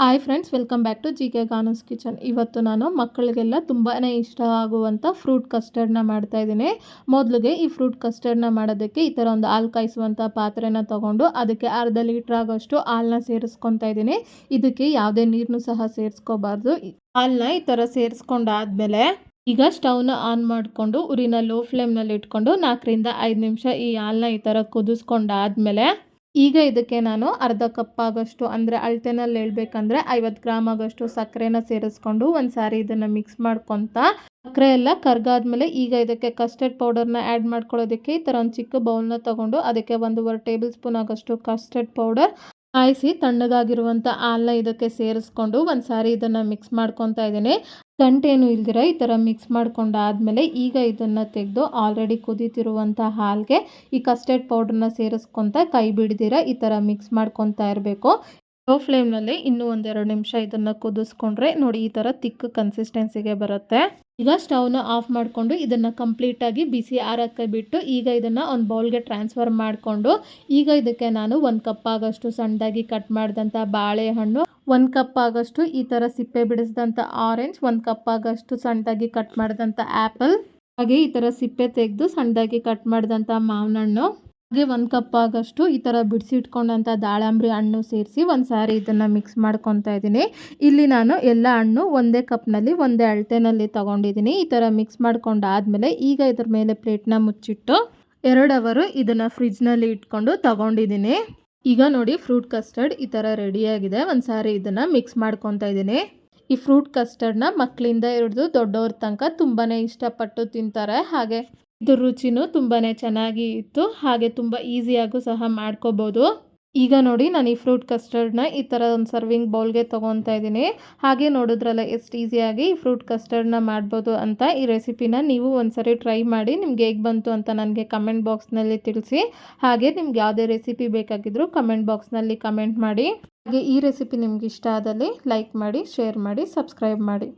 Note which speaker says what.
Speaker 1: Hi friends welcome back to G K Ganas kitchen ಇವತ್ತು ನಾನು ಮಕ್ಕಳಿಗೆಲ್ಲ ತುಂಬಾ ಇಷ್ಟ ಆಗುವಂಥ ಫ್ರೂಟ್ ಕಸ್ಟರ್ಡ್ನ ಮಾಡ್ತಾ ಇದ್ದೀನಿ. ಮೊದಲಿಗೆ ಈ ಫ್ರೂಟ್ ಕಸ್ಟರ್ಡ್ನ ಮಾಡೋದಕ್ಕೆ ಈ ಥರ ಒಂದು ಹಾಲು ಕಾಯಿಸುವಂಥ ಪಾತ್ರೆನ ತೊಗೊಂಡು ಅದಕ್ಕೆ ಅರ್ಧ ಲೀಟ್ರ್ ಆಗೋಷ್ಟು ಹಾಲನ್ನ ಸೇರಿಸ್ಕೊತಾ ಇದ್ದೀನಿ. ಇದಕ್ಕೆ ಯಾವುದೇ ನೀರನ್ನು ಸಹ ಸೇರಿಸ್ಕೋಬಾರ್ದು. ಹಾಲನ್ನ ಈ ಥರ ಸೇರಿಸ್ಕೊಂಡಾದ್ಮೇಲೆ ಈಗ ಸ್ಟವ್ನ ಆನ್ ಮಾಡಿಕೊಂಡು, ಉರಿನ ಲೋ ಫ್ಲೇಮ್ನಲ್ಲಿ ಇಟ್ಕೊಂಡು ನಾಲ್ಕರಿಂದ ಐದು ನಿಮಿಷ ಈ ಹಾಲನ್ನ ಈ ಥರ ಕುದಿಸ್ಕೊಂಡಾದ್ಮೇಲೆ ಈಗ ಇದಕ್ಕೆ ನಾನು ಅರ್ಧ ಕಪ್ ಆಗೋಷ್ಟು ಅಂದರೆ ಅಳತೆನಲ್ಲಿ ಹೇಳ್ಬೇಕಂದ್ರೆ ಐವತ್ತು ಗ್ರಾಮ್ ಆಗೋಷ್ಟು ಸಕ್ಕರೆನ ಸೇರಿಸ್ಕೊಂಡು ಒಂದು ಸಾರಿ ಇದನ್ನು ಮಿಕ್ಸ್ ಮಾಡ್ಕೊತ ಸಕ್ಕರೆ ಎಲ್ಲ ಕರ್ಗಾದ್ಮೇಲೆ ಈಗ ಇದಕ್ಕೆ ಕಸ್ಟರ್ಡ್ ಪೌಡರ್ನ ಆ್ಯಡ್ ಮಾಡ್ಕೊಳ್ಳೋದಕ್ಕೆ ಈ ಥರ ಒಂದು ಚಿಕ್ಕ ಬೌಲ್ನ ತೊಗೊಂಡು ಅದಕ್ಕೆ ಒಂದೂವರೆ ಟೇಬಲ್ ಸ್ಪೂನ್ ಆಗೋಷ್ಟು ಕಸ್ಟರ್ಡ್ ಪೌಡರ್ ಕಾಯಿಸಿ ತಣ್ಣಗಾಗಿರುವಂಥ ಹಾಲನ್ನ ಇದಕ್ಕೆ ಸೇರಿಸ್ಕೊಂಡು ಒಂದು ಸಾರಿ ಇದನ್ನು ಮಿಕ್ಸ್ ಮಾಡ್ಕೊತಾ ಇದ್ದೀನಿ. ಗಂಟೇನು ಇಲ್ದಿರ ಈ ಥರ ಮಿಕ್ಸ್ ಮಾಡ್ಕೊಂಡಾದ್ಮೇಲೆ ಈಗ ಇದನ್ನು ತೆಗೆದು ಆಲ್ರೆಡಿ ಕುದೀತಿರುವಂಥ ಹಾಲಿಗೆ ಈ ಕಸ್ಟರ್ಡ್ ಪೌಡ್ರನ್ನ ಸೇರಿಸ್ಕೊತ ಕೈ ಬಿಡ್ದಿರ ಈ ಥರ ಮಿಕ್ಸ್ ಮಾಡ್ಕೊತಾ ಇರಬೇಕು. ಲೋ ಫ್ಲೇಮ್ನಲ್ಲಿ ಇನ್ನೂ ಒಂದೆರಡು ನಿಮಿಷ ಇದನ್ನು ಕುದಿಸ್ಕೊಂಡ್ರೆ ನೋಡಿ ಈ ಥರ ತಿಕ್ ಕನ್ಸಿಸ್ಟೆನ್ಸಿಗೆ ಬರುತ್ತೆ. ಈಗ ಸ್ಟವ್ನ ಆಫ್ ಮಾಡಿಕೊಂಡು ಇದನ್ನು ಕಂಪ್ಲೀಟಾಗಿ ಬಿಸಿ ಆರಕ್ಕೆ ಬಿಟ್ಟು ಈಗ ಇದನ್ನು ಒಂದು ಬೌಲ್ಗೆ ಟ್ರಾನ್ಸ್ಫರ್ ಮಾಡಿಕೊಂಡು ಈಗ ಇದಕ್ಕೆ ನಾನು ಒಂದು ಕಪ್ ಆಗೋಷ್ಟು ಸಣ್ಣದಾಗಿ ಕಟ್ ಮಾಡಿದಂಥ ಬಾಳೆಹಣ್ಣು ಒಂದು ಕಪ್ ಆಗೋಷ್ಟು ಈ ಥರ ಸಿಪ್ಪೆ ಬಿಡಿಸಿದಂಥ ಆರೆಂಜ್ ಒಂದು ಕಪ್ ಆಗೋಷ್ಟು ಸಣ್ಣದಾಗಿ ಕಟ್ ಮಾಡಿದಂಥ ಆ್ಯಪಲ್ ಹಾಗೆ ಈ ಥರ ಸಿಪ್ಪೆ ತೆಗೆದು ಸಣ್ಣದಾಗಿ ಕಟ್ ಮಾಡಿದಂಥ ಮಾವಿನ ಹಣ್ಣು ಹಾಗೆ ಒಂದು ಕಪ್ ಆಗೋಷ್ಟು ಈ ಥರ ಬಿಡಿಸಿಟ್ಕೊಂಡಂಥ ದಾಳಂಬ್ರಿ ಹಣ್ಣು ಸೇರಿಸಿ ಒಂದು ಸಾರಿ ಇದನ್ನು ಮಿಕ್ಸ್ ಮಾಡ್ಕೊತಾ ಇದ್ದೀನಿ. ಇಲ್ಲಿ ನಾನು ಎಲ್ಲ ಹಣ್ಣು ಒಂದೇ ಕಪ್ನಲ್ಲಿ ಒಂದೇ ಅಳತೆನಲ್ಲಿ ತೊಗೊಂಡಿದ್ದೀನಿ. ಈ ಥರ ಮಿಕ್ಸ್ ಮಾಡ್ಕೊಂಡಾದಮೇಲೆ ಈಗ ಇದ್ರ ಮೇಲೆ ಪ್ಲೇಟ್ನ ಮುಚ್ಚಿಟ್ಟು ಎರಡು ಅವರು ಇದನ್ನು ಫ್ರಿಜ್ನಲ್ಲಿ ಇಟ್ಕೊಂಡು ತೊಗೊಂಡಿದ್ದೀನಿ. ಈಗ ನೋಡಿ ಫ್ರೂಟ್ ಕಸ್ಟರ್ಡ್ ಈ ಥರ ರೆಡಿಯಾಗಿದೆ ಒಂದು ಸಾರಿ ಇದನ್ನು ಮಿಕ್ಸ್ ಮಾಡ್ಕೊತಾ ಇದ್ದೀನಿ. ಈ ಫ್ರೂಟ್ ಕಸ್ಟರ್ಡ್ನ ಮಕ್ಕಳಿಂದ ಹಿಡಿದು ದೊಡ್ಡವ್ರ ತನಕ ತುಂಬಾ ಇಷ್ಟಪಟ್ಟು ತಿಂತಾರೆ. ಹಾಗೆ ಇದು ರುಚಿನೂ ತುಂಬಾ ಚೆನ್ನಾಗಿ ಇತ್ತು. ಹಾಗೆ ತುಂಬ ಈಸಿಯಾಗೂ ಸಹ ಮಾಡ್ಕೋಬೋದು. ಈಗ ನೋಡಿ ನಾನು ಈ ಫ್ರೂಟ್ ಕಸ್ಟರ್ಡ್ನ ಈ ಥರ ಒಂದು ಸರ್ವಿಂಗ್ ಬೌಲ್ಗೆ ತೊಗೊತಾ ಇದ್ದೀನಿ. ಹಾಗೆ ನೋಡಿದ್ರಲ್ಲ ಎಷ್ಟು ಈಸಿಯಾಗಿ ಈ ಫ್ರೂಟ್ ಕಸ್ಟರ್ಡ್ನ ಮಾಡ್ಬೋದು ಅಂತ ಈ ರೆಸಿಪಿನ ನೀವು ಒಂದ್ಸರಿ ಟ್ರೈ ಮಾಡಿ ನಿಮ್ಗೆ ಹೇಗೆ ಬಂತು ಅಂತ ನನಗೆ ಕಮೆಂಟ್ ಬಾಕ್ಸ್ನಲ್ಲಿ ತಿಳಿಸಿ. ಹಾಗೆ ನಿಮ್ಗೆ ಯಾವುದೇ ರೆಸಿಪಿ ಬೇಕಾಗಿದ್ದರೂ ಕಮೆಂಟ್ ಬಾಕ್ಸ್ನಲ್ಲಿ ಕಮೆಂಟ್ ಮಾಡಿ. ಹಾಗೆ ಈ ರೆಸಿಪಿ ನಿಮ್ಗೆ ಇಷ್ಟ ಆದಲ್ಲಿ ಲೈಕ್ ಮಾಡಿ, ಶೇರ್ ಮಾಡಿ, ಸಬ್ಸ್ಕ್ರೈಬ್ ಮಾಡಿ.